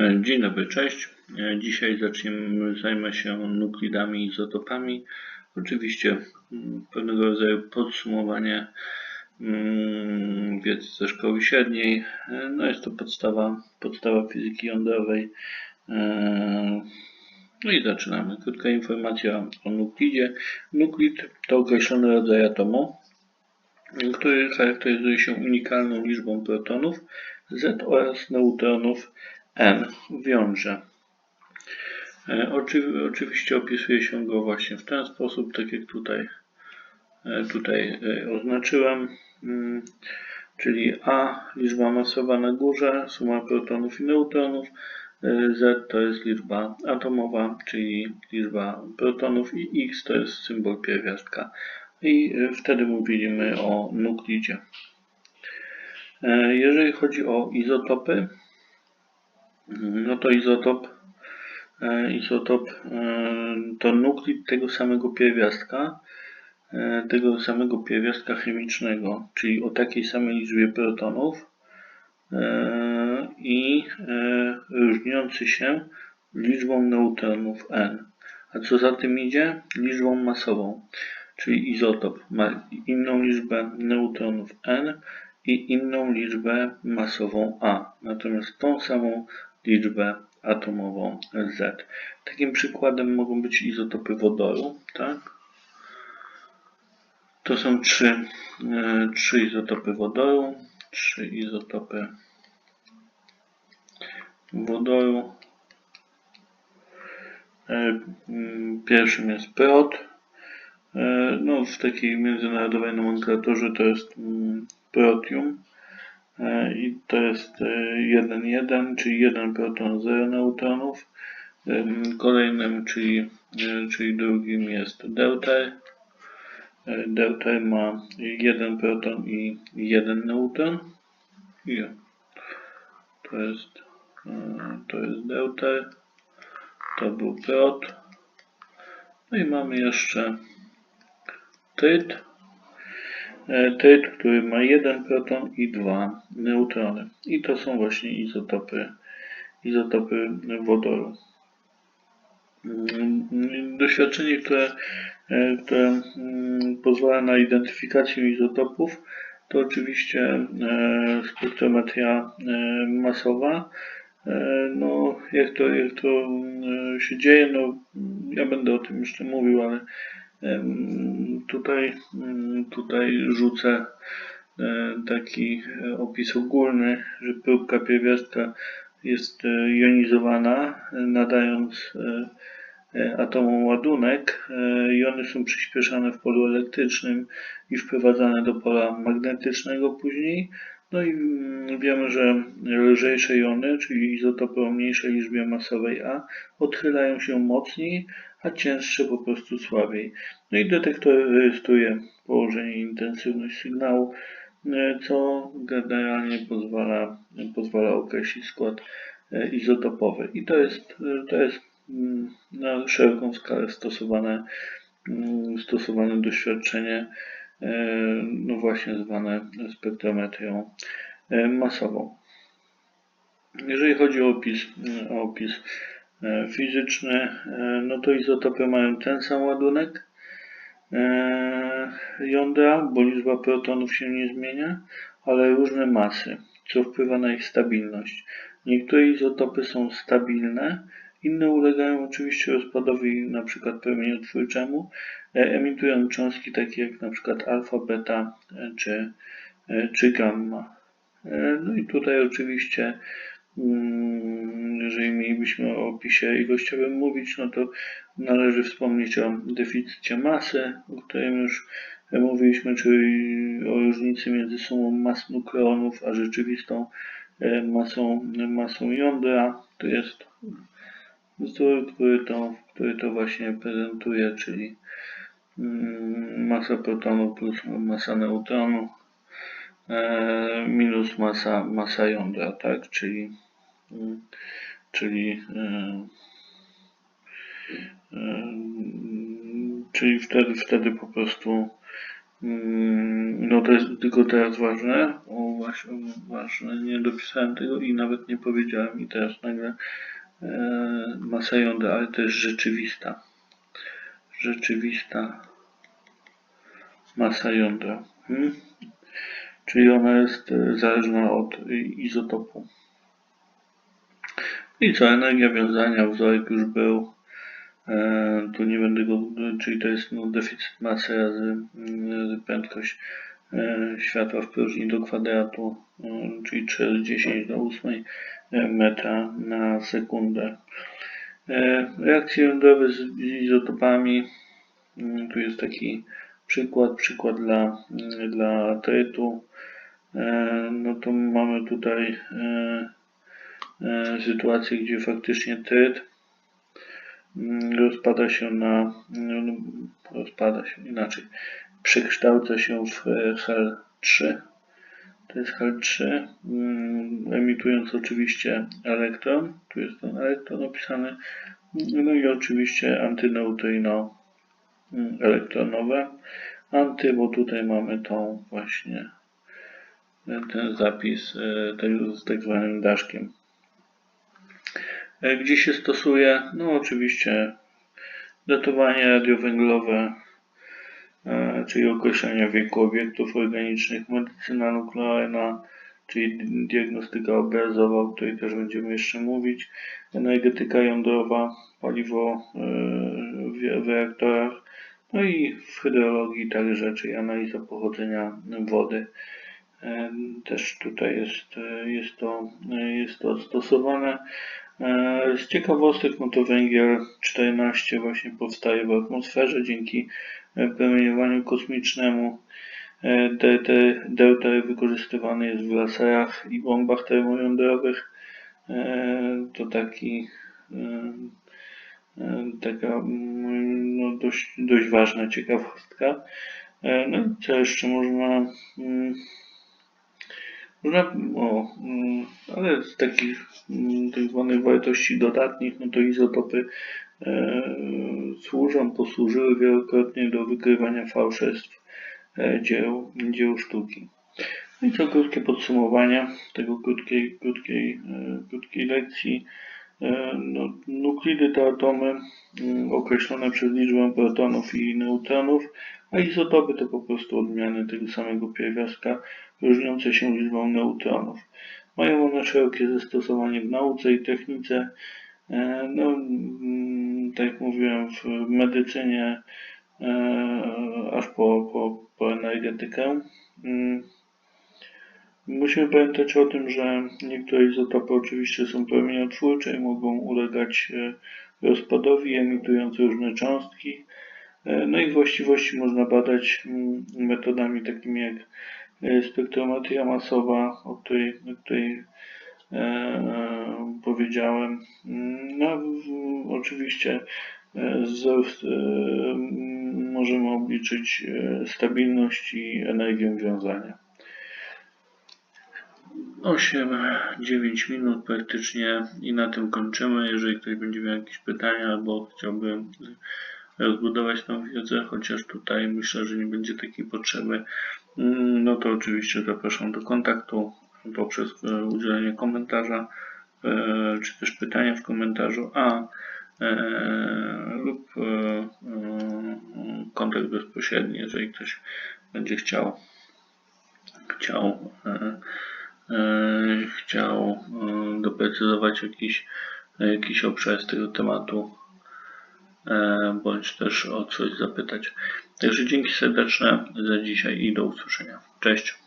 E, Dzień dobry, cześć. E, Dzisiaj zaczniemy, zajmę się nuklidami i izotopami. Oczywiście mm, pewnego rodzaju podsumowanie mm, wiedzy ze szkoły średniej. E, No jest to podstawa, podstawa fizyki jądrowej. No i zaczynamy. Krótka informacja o nuklidzie. Nuklid to określony rodzaj atomu, który charakteryzuje się unikalną liczbą protonów Z oraz neutronów N w jądrze. E, Oczy, oczywiście opisuje się go właśnie w ten sposób, tak jak tutaj, e, tutaj e, oznaczyłem, Mm, czyli A liczba masowa na górze, suma protonów i neutronów, Z to jest liczba atomowa, czyli liczba protonów i X to jest symbol pierwiastka. I wtedy mówimy o nuklidzie. Jeżeli chodzi o izotopy, no to izotop, e, izotop e, to nuklid tego samego pierwiastka, e, tego samego pierwiastka chemicznego, czyli o takiej samej liczbie protonów i różniący się liczbą neutronów n. A co za tym idzie? Liczbą masową, czyli izotop ma inną liczbę neutronów n i inną liczbę masową a, natomiast tą samą liczbę atomową Z. Takim przykładem mogą być izotopy wodoru, tak? To są trzy, e, trzy izotopy wodoru, trzy izotopy wodoru. E, Pierwszym jest prot. E, No, w takiej międzynarodowej nomenklaturze to jest mm, protium. E, I to jest 1,1, czyli 1 proton, 0 neutronów. Em, Kolejnym, czyli, e, czyli drugim jest. E, Deuter ma 1 proton i 1 neutron. I to jest, e, to jest deuter. To był prot. No i mamy jeszcze tryt. E, Tryt, który ma jeden proton i dwa neutrony. I to są właśnie izotopy, izotopy wodoru. Mm, Doświadczenie, które, e, które mm, pozwala na identyfikację izotopów, to oczywiście e, spektrometria masowa. No, jak to, jak to e, się dzieje, no, ja będę o tym jeszcze mówił, ale Tutaj, tutaj rzucę e, taki e, opis ogólny, że próbka pierwiastka jest e, jonizowana, nadając atomom ładunek. Jony są przyspieszane w polu elektrycznym i wprowadzane do pola magnetycznego później. No i mm, wiemy, że lżejsze jony, czyli izotopy o mniejszej liczbie masowej A, odchylają się mocniej, a cięższe po prostu słabiej. No i detektor rejestruje położenie i intensywność sygnału, e, co generalnie pozwala, pozwala określić skład e, izotopowy. I to jest, to jest mm, na szeroką skalę stosowane, mm, stosowane doświadczenie, e, no właśnie zwane spektrometrią masową. Jeżeli chodzi o opis, o opis e, no to izotopy mają ten sam ładunek e, jądra, bo liczba protonów się nie zmienia, ale różne masy, co wpływa na ich stabilność. Niektóre izotopy są stabilne, inne ulegają oczywiście rozpadowi np. promieniotwórczemu, e, emitują cząstki takie jak np. alfa, beta czy, czy gamma. No i tutaj oczywiście Mm, jeżeli mielibyśmy o opisie ilościowym mówić, no to należy wspomnieć o deficycie masy, o którym już mówiliśmy, czyli o różnicy między sumą mas nukleonów a rzeczywistą e, masą, masą jądra. To jest wzór, który to, który to właśnie prezentuje, czyli mm, masa protonu plus masa neutronu e, minus masa, masa jądra, tak? Czyli, mm, czyli, e, e, czyli wtedy, wtedy po prostu Mm, No to jest tylko teraz ważne. O, właśnie, ważne, nie dopisałem tego i nawet nie powiedziałem i teraz nagle e, masa jądra, ale to jest rzeczywista. Rzeczywista masa jądra. Hmm? Czyli ona jest e, zależna od izotopu. I co, energia wiązania, wzorek już był. E, tu nie będę go, czyli to jest no, deficyt masy razy, mm, razy prędkość e, światła w próżni do kwadratu, e, czyli 3 razy 10 do 8 metra na sekundę. E, reakcje jądrowe z izotopami. Tu jest taki przykład, przykład dla, dla trytu. E, No to mamy tutaj e, e, sytuację, gdzie faktycznie tryt mm, rozpada się na, no, rozpada się inaczej, przekształca się w e, HL3. To jest HL3, mm, emitując oczywiście elektron. Tu jest ten elektron opisany. No i oczywiście antyneutrino mm, elektronowe. Anty, bo tutaj mamy tą właśnie e, ten zapis e, z tak zwanym daszkiem. E, Gdzie się stosuje? No oczywiście datowanie radiowęglowe, e, czyli określenie wieku obiektów organicznych, medycyna nuklearna, czyli diagnostyka obrazowa, o której też będziemy jeszcze mówić, energetyka jądrowa, paliwo e, w- reaktorach, no i w hydrologii także, czyli analiza pochodzenia wody. Też tutaj jest, jest, to, jest to stosowane. E, Z ciekawostek, no to węgiel 14 właśnie powstaje w atmosferze dzięki e, promieniowaniu kosmicznemu. E, DT, deuter wykorzystywany jest w laserach i bombach termojądrowych. E, To taki e, e, taka mm, no, dość, dość ważna ciekawostka. E, No i co jeszcze można mm, można, o, mm, ale z takich mm, tak zwanych wartości dodatnich, no to izotopy e, służą, posłużyły wielokrotnie do wykrywania fałszerstw e, dzieł, dzieł sztuki. No i co krótkie podsumowanie tego krótkiej, krótkiej, e, krótkiej lekcji. E, No, nuklidy to atomy mm, określone przez liczbę protonów i neutronów, a izotopy to po prostu odmiany tego samego pierwiastka różniące się liczbą neutronów. Mają one szerokie zastosowanie w nauce i technice. E, No, mm, tak jak mówiłem, w medycynie, e, aż po, po, po energetykę. Mm, Musimy pamiętać o tym, że niektóre izotopy oczywiście są promieniotwórcze i mogą ulegać e, rozpadowi, emitując różne cząstki. E, No ich właściwości można badać mm, metodami takimi jak e, spektrometria masowa, o której, o której e, powiedziałem. Mm, No, oczywiście m, możemy obliczyć stabilność i energię wiązania. 8-9 minut praktycznie i na tym kończymy. Jeżeli ktoś będzie miał jakieś pytania albo chciałby rozbudować tą wiedzę, chociaż tutaj myślę, że nie będzie takiej potrzeby, mm, no to oczywiście zapraszam do kontaktu poprzez e, udzielenie komentarza e, czy też pytania w komentarzu, a e, lub kontakt bezpośredni, jeżeli ktoś będzie chciał chciał chciał doprecyzować jakiś, jakiś obszar z tego tematu, bądź też o coś zapytać. Także dzięki serdeczne za dzisiaj i do usłyszenia. Cześć.